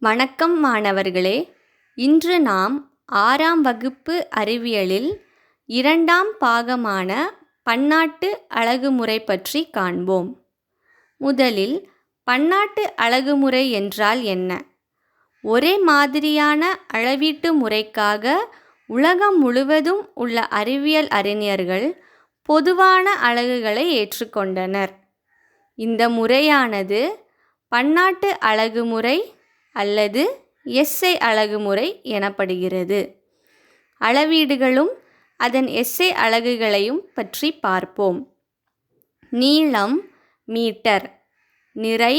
வணக்கம் மாணவர்களே. இன்று நாம் ஆறாம் வகுப்பு அறிவியலில் இரண்டாம் பாகமான பன்னாட்டு அழகுமுறை பற்றி காண்போம். முதலில் பன்னாட்டு அழகுமுறை என்றால் என்ன? ஒரே மாதிரியான அளவீட்டு முறைக்காக உலகம் முழுவதும் உள்ள அறிவியல் அறிஞர்கள் பொதுவான அலகுகளை ஏற்றுக்கொண்டனர். இந்த முறையானது பன்னாட்டு அலகுமுறை அல்லது எஸ்ஐ அலகுமுறை எனப்படுகிறது. அளவீடுகளும் அதன் எஸ்ஐ அலகுகளையும் பற்றி பார்ப்போம். நீளம் மீட்டர் நிறை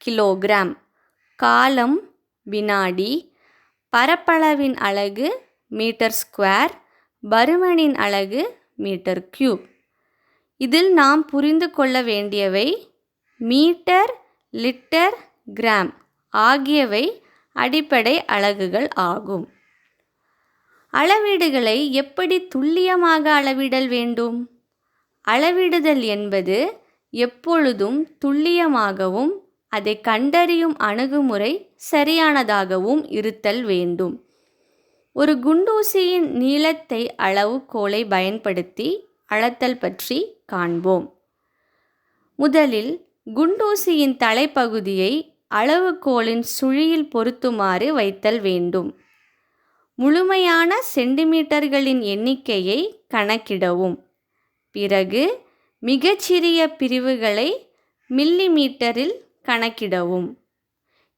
கிலோகிராம் காலம் வினாடி பரப்பளவின் அலகு மீட்டர் ஸ்கொயர் பருமனின் அலகு மீட்டர் கியூப். இதில் நாம் புரிந்து கொள்ள வேண்டியவை மீட்டர் லிட்டர் கிராம். ஆகியவை அடிப்படை அலகுகள் ஆகும். அளவீடுகளை எப்படி துல்லியமாக அளவிடல் வேண்டும்? அளவிடுதல் என்பது எப்பொழுதும் துல்லியமாகவும் அதை கண்டறியும் அணுகுமுறை சரியானதாகவும் இருத்தல் வேண்டும். ஒரு குண்டூசியின் நீளத்தை அளவுகோலை பயன்படுத்தி அளத்தல் பற்றி காண்போம். முதலில் குண்டூசியின் தலைப்பகுதியை அளவுகோலின் சுழியில் பொருத்துமாறு வைத்தல் வேண்டும். முழுமையான சென்டிமீட்டர்களின் எண்ணிக்கையை கணக்கிடவும். பிறகு மிகச்சிறிய பிரிவுகளை மில்லிமீட்டரில் கணக்கிடவும்.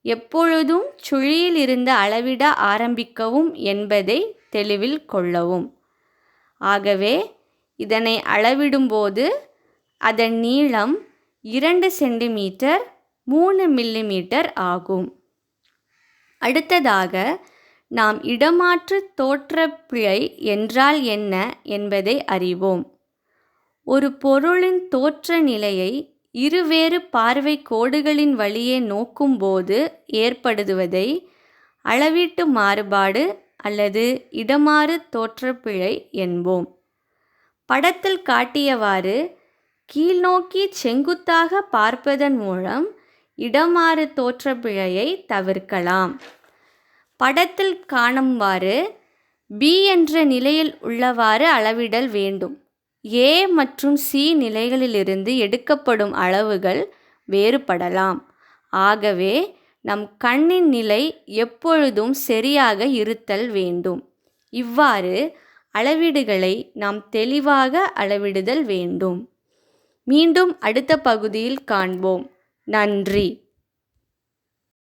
எப்பொழுதும் சுழியில் இருந்து அளவிட ஆரம்பிக்கவும் என்பதை தெளிவில் கொள்ளவும். ஆகவே இதனை அளவிடும்போது அதன் நீளம் இரண்டு சென்டிமீட்டர் மூணு மில்லிமீட்டர் ஆகும். அடுத்ததாக நாம் இடமாற்று தோற்றப்பிழை என்றால் என்ன என்பதை அறிவோம். ஒரு பொருளின் தோற்ற நிலையை இருவேறு பார்வை கோடுகளின் வழியே நோக்கும்போது ஏற்படுவதை அளவீட்டு மாறுபாடு அல்லது இடமாறு தோற்றப்பிழை என்போம். படத்தில் காட்டியவாறு கீழ்நோக்கி செங்குத்தாக பார்ப்பதன் மூலம் இடமாறு தோற்றப்பிழையை தவிர்க்கலாம். படத்தில் காணும்வாறு பி என்ற நிலையில் உள்ளவாறு அளவிடல் வேண்டும். ஏ மற்றும் சி நிலைகளிலிருந்து எடுக்கப்படும் அளவுகள் வேறுபடலாம். ஆகவே நம் கண்ணின் நிலை எப்பொழுதும் சரியாக இருத்தல் வேண்டும். இவ்வாறு அளவீடுகளை நாம் தெளிவாக அளவிடுதல் வேண்டும். மீண்டும் அடுத்த பகுதியில் காண்போம். நன்றி.